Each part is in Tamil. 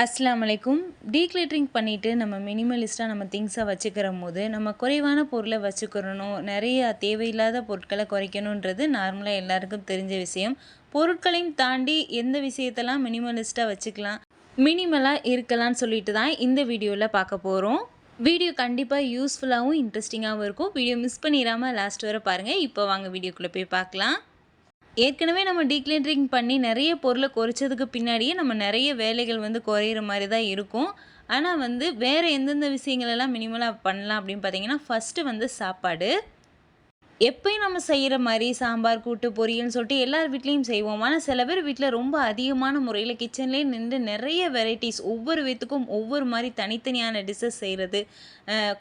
அஸ்லாம் வலைக்கும் டீக்ளட்டரிங் பண்ணிவிட்டு நம்ம மினிமலிஸ்ட்டாக நம்ம திங்ஸை வச்சுக்கிற போது நம்ம குறைவான பொருளை வச்சுக்கிறணும். நிறைய தேவையில்லாத பொருட்களை குறைக்கணுன்றது நார்மலாக எல்லாருக்கும் தெரிஞ்ச விஷயம். பொருட்களையும் தாண்டி எந்த விஷயத்தெல்லாம் மினிமலிஸ்ட்டாக வச்சுக்கலாம் மினிமலாக இருக்கலாம்னு சொல்லிட்டு தான் இந்த வீடியோவில் பார்க்க போகிறோம் வீடியோ கண்டிப்பாக யூஸ்ஃபுல்லாகவும் இன்ட்ரெஸ்டிங்காகவும் இருக்கும். வீடியோ மிஸ் பண்ணிடாமல் லாஸ்ட் வரை பாருங்கள் இப்போ வாங்க வீடியோக்குள்ளே போய் பார்க்கலாம். ஏற்கனவே நம்ம டீக்ளேட்டரிங் பண்ணி நிறைய பொருளை குறைச்சதுக்கு பின்னாடியே நம்ம நிறைய வேலைகள் வந்து குறையிற மாதிரி தான் இருக்கும். ஆனால் வந்து வேறு எந்தெந்த விஷயங்களெல்லாம் மினிமலாக பண்ணலாம் அப்படின்னு பார்த்தீங்கன்னா ஃபஸ்ட்டு வந்து சாப்பாடு. எப்பயும் நம்ம செய்கிற மாதிரி சாம்பார் கூட்டு பொரியல்னு சொல்லிட்டு எல்லார் வீட்லேயும் செய்வோம். ஆனால் சில பேர் வீட்டில் ரொம்ப அதிகமான முறையில் கிச்சன்லேயே நின்று நிறைய வெரைட்டிஸ் ஒவ்வொரு வீட்டுக்கும் ஒவ்வொரு மாதிரி தனித்தனியான டிஷ்ஷஸ் செய்கிறது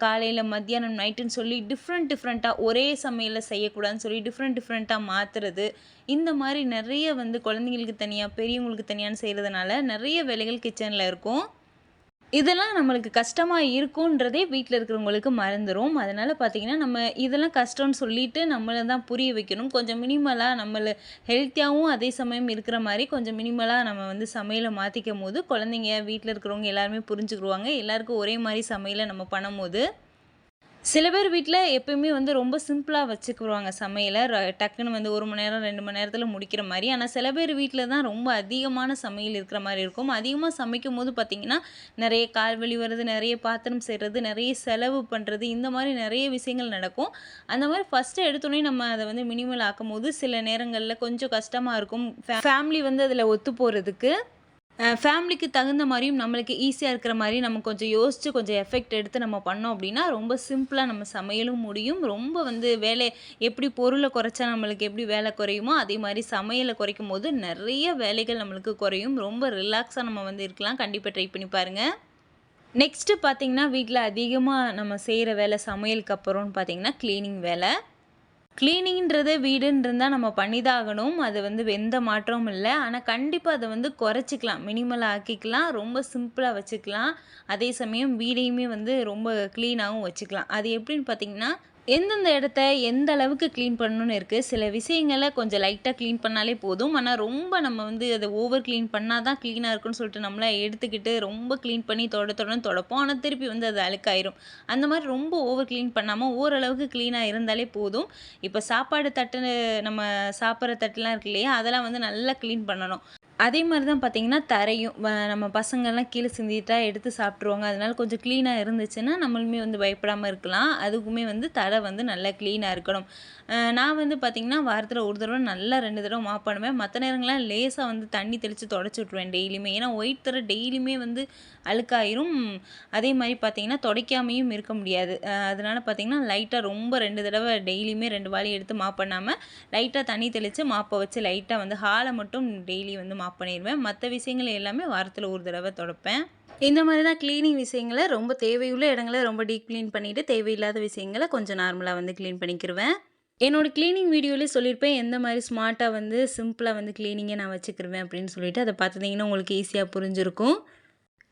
காலையில் மத்தியானம் நைட்டுன்னு சொல்லி டிஃப்ரெண்ட் டிஃப்ரெண்ட்டாக ஒரே சமையலில் செய்யக்கூடாதுன்னு சொல்லி டிஃப்ரெண்ட் டிஃப்ரெண்ட்டாக மாற்றுறது இந்த மாதிரி நிறைய வந்து குழந்தைங்களுக்கு தனியாக பெரியவங்களுக்கு தனியான்னு செய்கிறதுனால நிறைய வேலைகள் கிச்சனில் இருக்கும். இதெல்லாம் நம்மளுக்கு கஷ்டமாக இருக்குன்றதே வீட்டில் இருக்கிறவங்களுக்கு மறந்துடும் அதனால் பார்த்திங்கன்னா நம்ம இதெல்லாம் கஷ்டம்னு சொல்லிட்டு நம்மளை தான் புரிய வைக்கணும். கொஞ்சம் மினிமலாக நம்மளை ஹெல்த்தியாகவும் அதே சமயம் இருக்கிற மாதிரி கொஞ்சம் மினிமலாக நம்ம வந்து சமையலை மாற்றிக்கும் போது குழந்தைங்க வீட்டில் இருக்கிறவங்க எல்லாருமே புரிஞ்சுக்கிடுவாங்க எல்லாருக்கும் ஒரே மாதிரி சமையலை நம்ம பண்ணும்போது சில பேர் வீட்டில் எப்பயுமே வந்து ரொம்ப சிம்பிளாக வச்சுக்குவாங்க சமையலை. ர டக்குன்னு வந்து ஒரு மணி நேரம் ரெண்டு மணி நேரத்தில் முடிக்கிற மாதிரி. ஆனால் சில பேர் வீட்டில் தான் ரொம்ப அதிகமான சமையல் இருக்கிற மாதிரி இருக்கும். அதிகமாக சமைக்கும் போது பார்த்திங்கன்னா நிறைய கால் வலி வர்றது நிறைய பாத்திரம் செய்கிறது நிறைய செலவு பண்ணுறது இந்த மாதிரி நிறைய விஷயங்கள் நடக்கும். அந்த மாதிரி ஃபஸ்ட்டு எடுத்தோடனே நம்ம அதை வந்து மினிமல் ஆக்கும் போது சில நேரங்களில் கொஞ்சம் கஷ்டமாக இருக்கும். ஃபேமிலி வந்து அதில் ஒத்து போகிறதுக்கு ஃபேமிலிக்கு தகுந்த மாதிரியும் நம்மளுக்கு ஈஸியாக இருக்கிற மாதிரி நம்ம கொஞ்சம் யோசித்து கொஞ்சம் எஃபெக்ட் எடுத்து நம்ம பண்ணோம் அப்படின்னா ரொம்ப சிம்பிளாக நம்ம சமையலும் முடியும். ரொம்ப வந்து வேலை எப்படி பொருளை குறைச்சா நம்மளுக்கு எப்படி வேலை குறையுமோ அதே மாதிரி சமையலை குறைக்கும் போது நிறைய வேலைகள் நம்மளுக்கு குறையும். ரொம்ப ரிலாக்ஸாக நம்ம வந்து இருக்கலாம். கண்டிப்பாக ட்ரை பண்ணி பாருங்கள் நெக்ஸ்ட்டு பார்த்திங்கன்னா வீட்டில் அதிகமாக நம்ம செய்கிற வேலை சமையலுக்கு அப்புறம்னு பார்த்திங்கன்னா க்ளீனிங் வேலை. க்ளீனிங்கிறது வீடுன்னு நம்ம பண்ணி தான் ஆகணும் அது வந்து எந்த மாற்றமும் இல்லை. ஆனால் கண்டிப்பாக அதை வந்து குறைச்சிக்கலாம். மினிமலாக ஆக்கிக்கலாம். ரொம்ப சிம்பிளாக வச்சுக்கலாம். அதே சமயம் வீடையுமே வந்து ரொம்ப க்ளீனாகவும் வச்சுக்கலாம். அது எப்படின்னு பார்த்தீங்கன்னா எந்தெந்த இடத்த எந்த அளவுக்கு க்ளீன் பண்ணணும்னு இருக்குது சில விஷயங்களை கொஞ்சம் லைட்டாக க்ளீன் பண்ணாலே போதும். ஆனால் ரொம்ப நம்ம வந்து அதை ஓவர் க்ளீன் பண்ணால் தான் க்ளீனாக இருக்குன்னு சொல்லிட்டு நம்மளை எடுத்துக்கிட்டு ரொம்ப க்ளீன் பண்ணி தொட தொடன்னு தொடப்போம். ஆனால் திருப்பி வந்து அது அழுக்காயிரும். அந்த மாதிரி ரொம்ப ஓவர் க்ளீன் பண்ணாமல் ஓரளவுக்கு க்ளீனாக இருந்தாலே போதும். இப்போ சாப்பாடு தட்டு நம்ம சாப்பிட்ற தட்டுலாம் இருக்கு இல்லையா? அதெல்லாம் வந்து நல்லா க்ளீன் பண்ணணும். அதே மாதிரி தான் பார்த்தீங்கன்னா தரையும் நம்ம பசங்கள்லாம் கீழே சிந்திட்டா எடுத்து சாப்பிட்ருவாங்க அதனால கொஞ்சம் க்ளீனாக இருந்துச்சுன்னா நம்மளுமே வந்து பயப்படாமல் இருக்கலாம். அதுக்குமே வந்து தரை வந்து நல்லா க்ளீனாக இருக்கணும். நான் வந்து பார்த்திங்கன்னா வாரத்தில் ஒரு தடவை நல்லா ரெண்டு தடவை மாப் பண்ணுவேன். மற்ற நேரங்கள்லாம் லேசாக வந்து தண்ணி தெளித்து தொடச்சி விட்ருவேன் டெய்லியுமே. ஏன்னா ஒயிட் தர டெய்லியுமே வந்து அழுக்காயிரும். அதே மாதிரி பார்த்திங்கன்னா துடைக்காமையும் இருக்க முடியாது. அதனால் பார்த்திங்கன்னா லைட்டாக ரொம்ப ரெண்டு தடவை டெய்லியுமே ரெண்டு வாளி எடுத்து மாப் பண்ணாமல் லைட்டாக தண்ணி தெளித்து மாப்பை வச்சு லைட்டாக வந்து ஹாலை மட்டும் டெய்லி வந்து மாப் பண்ணிடுவேன். மற்ற விஷயங்கள் எல்லாமே வாரத்தில் ஒரு தடவை தொடப்பேன். இந்த மாதிரி தான் க்ளீனிங் விஷயங்களை ரொம்ப தேவையுள்ள இடங்களை ரொம்ப டீப் க்ளீன் பண்ணிவிட்டு தேவையில்லாத விஷயங்களை கொஞ்சம் நார்மலாக வந்து க்ளீன் பண்ணிக்கிருவேன். என்னோடய க்ளீனிங் வீடியோலேயே சொல்லியிருப்பேன் எந்த மாதிரி ஸ்மார்ட்டாக வந்து சிம்பிளாக வந்து க்ளீனிங்கை நான் வச்சுக்கிருவேன் அப்படின்னு சொல்லிட்டு. அதை பார்த்துட்டிங்கன்னா உங்களுக்கு ஈஸியாக புரிஞ்சிருக்கும்.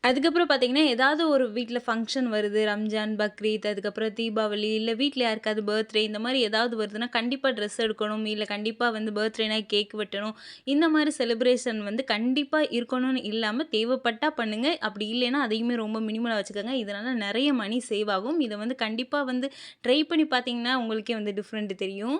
அதுக்கப்புறம் பார்த்தீங்கன்னா ஏதாவது ஒரு வீட்டில் ஃபங்க்ஷன் வருது ரம்ஜான் பக்ரீத் அதுக்கப்புறம் தீபாவளி இல்லை வீட்டில் யாருக்காவது பர்த்டே இந்த மாதிரி ஏதாவது வருதுன்னா கண்டிப்பாக ட்ரெஸ் எடுக்கணும் இல்லை கண்டிப்பாக வந்து பர்த்டேனா கேக் வெட்டணும். இந்த மாதிரி செலிப்ரேஷன் வந்து கண்டிப்பாக இருக்கணும்னு இல்லாமல் தேவைப்பட்டால் பண்ணுங்கள் அப்படி இல்லைன்னா அதையுமே ரொம்ப மினிமலாக வச்சுக்கோங்க. இதனால் நிறைய மணி சேவ் ஆகும். இதை வந்து கண்டிப்பாக வந்து ட்ரை பண்ணி பார்த்தீங்கன்னா உங்களுக்கே வந்து டிஃப்ரெண்ட் தெரியும்.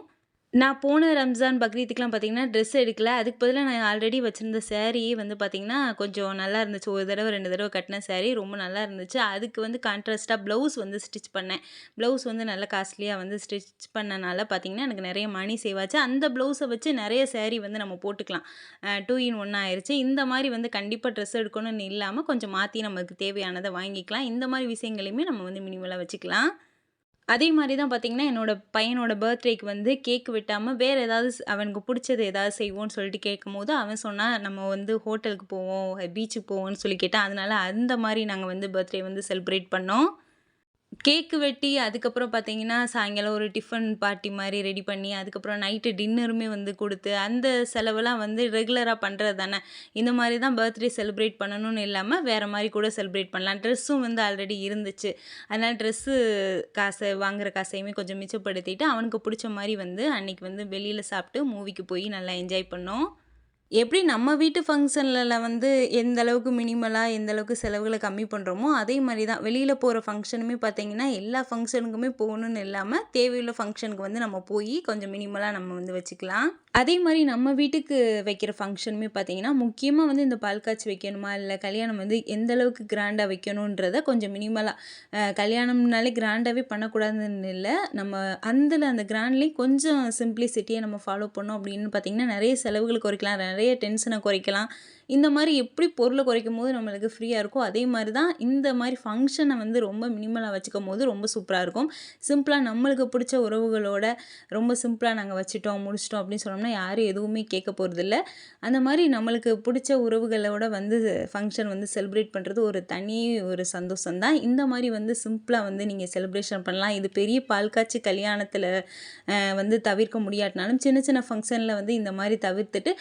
நான் போன ரம்ஜான் பக்ரீத்துக்குலாம் பார்த்தீங்கன்னா ட்ரெஸ் எடுக்கல. அதுக்கு பதிலாக நான் ஆல்ரெடி வச்சுருந்த சேரீயே வந்து பார்த்திங்கன்னா கொஞ்சம் நல்லா இருந்துச்சு. ஒரு தடவை ரெண்டு தடவை கட்டின சேரீ ரொம்ப நல்லா இருந்துச்சு. அதுக்கு வந்து கான்ட்ராஸ்ட்டாக ப்ளவுஸ் வந்து ஸ்டிச் பண்ணேன். ப்ளவுஸ் வந்து நல்லா காஸ்ட்லியாக வந்து ஸ்டிச் பண்ணனால பார்த்திங்கன்னா எனக்கு நிறைய மணி சேவாச்சு அந்த ப்ளவுஸை வச்சு நிறைய சேரீ வந்து நம்ம போட்டுக்கலாம். டூ இன் ஒன் ஆயிடுச்சு இந்த மாதிரி வந்து கண்டிப்பாக ட்ரெஸ் எடுக்கணும்னு இல்லாமல் கொஞ்சம் மாற்றி நமக்கு தேவையானதை வாங்கிக்கலாம். இந்த மாதிரி விஷயங்களையுமே நம்ம வந்து மினிமலாக வச்சுக்கலாம். அதே மாதிரி தான் பார்த்திங்கன்னா என்னோடய பையனோட பர்த்டேக்கு வந்து கேக் வெட்டாமல் வேறு ஏதாவது அவனுக்கு பிடிச்சது ஏதாவது செய்வோன்னு சொல்லிட்டு கேட்கும்போது அவன் சொன்னால் நம்ம வந்து ஹோட்டலுக்கு போவோம் பீச்சுக்கு போவோம்னு சொல்லி கேட்டால் அதனால் அந்த மாதிரி நாங்கள் வந்து பர்த்டே வந்து செலிப்ரேட் பண்ணோம். கேக்கு வெட்டி அதுக்கப்புறம் பார்த்தீங்கன்னா சாயங்காலம் ஒரு டிஃபன் பார்ட்டி மாதிரி ரெடி பண்ணி அதுக்கப்புறம் நைட்டு டின்னருமே வந்து கொடுத்து அந்த செலவெல்லாம் வந்து ரெகுலராக பண்ணுறது தானே? இந்த மாதிரி தான் பர்த்டே செலிப்ரேட் பண்ணணும்னு இல்லாமல் வேறு மாதிரி கூட செலிப்ரேட் பண்ணலாம். ட்ரெஸ்ஸும் வந்து ஆல்ரெடி இருந்துச்சு. அதனால் ட்ரெஸ்ஸு காசை வாங்குகிற காசையுமே கொஞ்சம் மிச்சப்படுத்திட்டு அவனுக்கு பிடிச்ச மாதிரி வந்து அன்றைக்கி வந்து வெளியில் சாப்பிட்டு மூவிக்கு போய் நல்லா என்ஜாய் பண்ணோம். எப்படி நம்ம வீட்டு ஃபங்க்ஷனில் வந்து எந்த அளவுக்கு மினிமலாக எந்த அளவுக்கு செலவுகளை கம்மி பண்ணுறோமோ அதே மாதிரி தான் வெளியில் போகிற ஃபங்க்ஷனுமே பார்த்தீங்கன்னா, எல்லா ஃபங்க்ஷனுக்குமே போகணுன்னு இல்லாமல் தேவையுள்ள ஃபங்க்ஷனுக்கு வந்து நம்ம போய் கொஞ்சம் மினிமலாக நம்ம வந்து வச்சுக்கலாம். அதே மாதிரி நம்ம வீட்டுக்கு வைக்கிற ஃபங்க்ஷனுமே பார்த்தீங்கன்னா, முக்கியமாக வந்து இந்த பால் காய்ச்சி வைக்கணுமா, இல்லை கல்யாணம் வந்து எந்த அளவுக்கு கிராண்டாக வைக்கணுன்றத கொஞ்சம் மினிமலாக கல்யாணம்னாலே கிராண்டாகவே பண்ணக்கூடாதுன்னு இல்லை நம்ம அந்தில் அந்த கிராண்ட்லேயும் கொஞ்சம் சிம்பிளிசிட்டியை நம்ம ஃபாலோ பண்ணோம் அப்படின்னு பார்த்தீங்கன்னா, நிறைய செலவுகள் குறைக்கலாம். நிறைய டென்ஷனை குறைக்கலாம். இந்த மாதிரி எப்படி பொருளை குறைக்கும் போது நம்மளுக்கு ஃப்ரீயாக இருக்கோ, அதே மாதிரி தான் இந்த மாதிரி ஃபங்க்ஷனை வந்து ரொம்ப மினிமலாக வச்சுக்கும் போது ரொம்ப சூப்பராக இருக்கும். சிம்பிளாக நம்மளுக்கு பிடிச்ச உறவுகளோட ரொம்ப சிம்பிளாக நாங்கள் வச்சுட்டோம், முடிச்சிட்டோம் அப்படின்னு சொன்னோம்னா, யாரும் எதுவுமே கேட்க போகிறதில்ல அந்த மாதிரி நம்மளுக்கு பிடிச்ச உறவுகளோட வந்து ஃபங்க்ஷன் வந்து செலிப்ரேட் பண்ணுறது ஒரு தனி ஒரு சந்தோஷம் தான். இந்த மாதிரி வந்து சிம்பிளாக வந்து நீங்கள் செலிப்ரேஷன் பண்ணலாம். இது பெரிய பால் காய்ச்சி வந்து தவிர்க்க முடியாட்டினாலும், சின்ன சின்ன ஃபங்க்ஷனில் வந்து இந்த மாதிரி தவிர்த்துட்டு,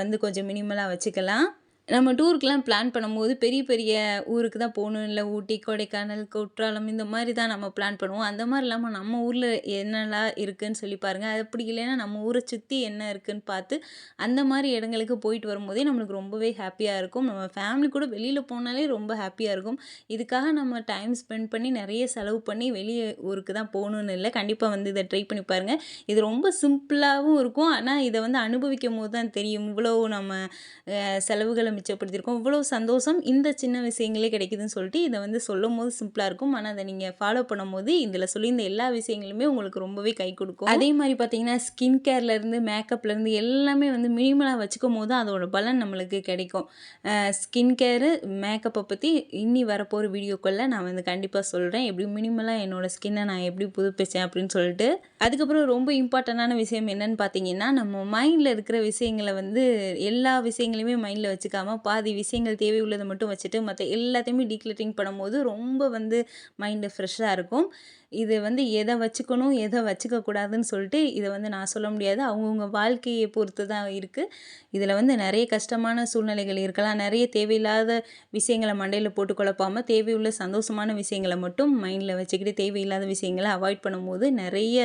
வந்து கொஞ்சம் மினிமலாக வச்சுக்கலாம். நம்ம டூருக்கெலாம் பிளான் பண்ணும்போது பெரிய பெரிய ஊருக்கு தான் போகணும் இல்லை ஊட்டி, கொடைக்கானல், குற்றாலம் இந்த மாதிரி தான் நம்ம பிளான் பண்ணுவோம். அந்த மாதிரி இல்லாமல் நம்ம ஊரில் என்னெல்லாம் இருக்குதுன்னு சொல்லி பாருங்கள் அது அப்படி இல்லைன்னா நம்ம ஊரை சுற்றி என்ன இருக்குதுன்னு பார்த்து, அந்த மாதிரி இடங்களுக்கு போயிட்டு வரும்போதே நம்மளுக்கு ரொம்பவே ஹாப்பியாக இருக்கும். நம்ம ஃபேமிலி கூட வெளியில் போனாலே ரொம்ப ஹாப்பியாக இருக்கும். இதுக்காக நம்ம டைம் ஸ்பெண்ட் பண்ணி நிறைய செலவு பண்ணி வெளியே ஊருக்கு தான் போகணுன்னு இல்லை கண்டிப்பாக வந்து இதை ட்ரை பண்ணி பாருங்கள் இது ரொம்ப சிம்பிளாகவும் இருக்கும். ஆனால் இதை வந்து அனுபவிக்கும் போது தான் தெரியும். இவ்வளோ நம்ம செலவுகளை மிச்சப்படுத்தியிருக்கோம். இவ்வளோ சந்தோஷம் இந்த சின்ன விஷயங்களே கிடைக்குதுன்னு சொல்லிட்டு, இதை வந்து சொல்லும் போது சிம்பிளாக இருக்கும். ஆனால் அதை நீங்கள் ஃபாலோ பண்ணும்போது, இதில் சொல்லியிருந்த எல்லா விஷயங்களுமே உங்களுக்கு ரொம்பவே கை கொடுக்கும் அதே மாதிரி பார்த்தீங்கன்னா, ஸ்கின் கேர்லேருந்து, மேக்கப்லேருந்து எல்லாமே வந்து மினிமலாக வச்சுக்கும் போது அதோட பலன் நம்மளுக்கு கிடைக்கும். ஸ்கின் கேரு, மேக்கப்பை பற்றி இனி வரப்போகிற வீடியோக்குள்ளே நான் வந்து கண்டிப்பாக சொல்கிறேன் எப்படி மினிமலாக என்னோட ஸ்கின்னை நான் எப்படி புதுப்பிச்சேன் அப்படின்னு சொல்லிட்டு. அதுக்கப்புறம் ரொம்ப இம்பார்ட்டண்ட்டான விஷயம் என்னன்னு பார்த்தீங்கன்னா, நம்ம மைண்டில் இருக்கிற விஷயங்களை வந்து எல்லா விஷயங்களையுமே மைண்டில் வச்சுக்காம, பாதி விஷயங்கள் தேவை உள்ளதை மட்டும் வச்சுட்டு, மற்ற எல்லாத்தையுமே டீக்ளட்டரிங் பண்ணும்போது ரொம்ப வந்து மைண்டு ஃப்ரெஷ்ஷாக இருக்கும். இது வந்து எதை வச்சுக்கணும், எதை வச்சுக்க கூடாதுன்னு சொல்லிட்டு, இதை வந்து நான் சொல்ல முடியாது. அவங்கவுங்க வாழ்க்கையை பொறுத்து தான் இருக்குது இதில் வந்து நிறைய கஷ்டமான சூழ்நிலைகள் இருக்கலாம். நிறைய தேவையில்லாத விஷயங்களை மண்டையில் போட்டு குழப்பாமல் தேவையுள்ள சந்தோஷமான விஷயங்களை மட்டும் மைண்டில் வச்சுக்கிட்டு, தேவையில்லாத விஷயங்களை அவாய்ட் பண்ணும்போது, நிறைய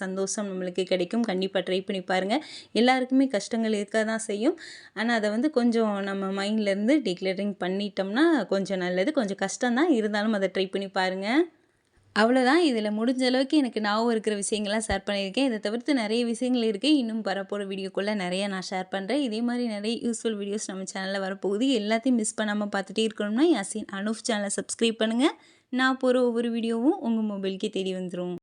சந்தோஷம் நம்மளுக்கு கிடைக்கும். கண்டிப்பாக ட்ரை பண்ணி பாருங்கள் எல்லாருக்குமே கஷ்டங்கள் இருக்க தான் செய்யும். ஆனால் அதை வந்து கொஞ்சம் நம்ம நம்ம மைண்ட்லேருந்து டிக்ளரிங் பண்ணிட்டோம்னா, கொஞ்சம் நல்லது. கொஞ்சம் கஷ்டம் தான். இருந்தாலும் அதை ட்ரை பண்ணி பாருங்கள் அவ்வளோதான். இதில் முடிஞ்ச அளவுக்கு எனக்கு ஞாபகம் இருக்கிற விஷயங்கள்லாம் ஷேர் பண்ணியிருக்கேன். இதை தவிர்த்து நிறைய விஷயங்கள் இருக்குது இன்னும் வரப்போகிற வீடியோக்குள்ளே நிறையா நான் ஷேர் பண்ணுறேன் இதே மாதிரி நிறைய யூஸ்ஃபுல் வீடியோஸ் நம்ம சேனலில் வரப்போகுது. எல்லாத்தையும் மிஸ் பண்ணாமல் பார்த்துட்டே இருக்கணும்னா, யாசின் அனூஃப் சேனலை சப்ஸ்கிரைப் பண்ணுங்கள் நான் போகிற ஒவ்வொரு வீடியோவும் உங்கள் மொபைலுக்கே தேடி வந்துடும்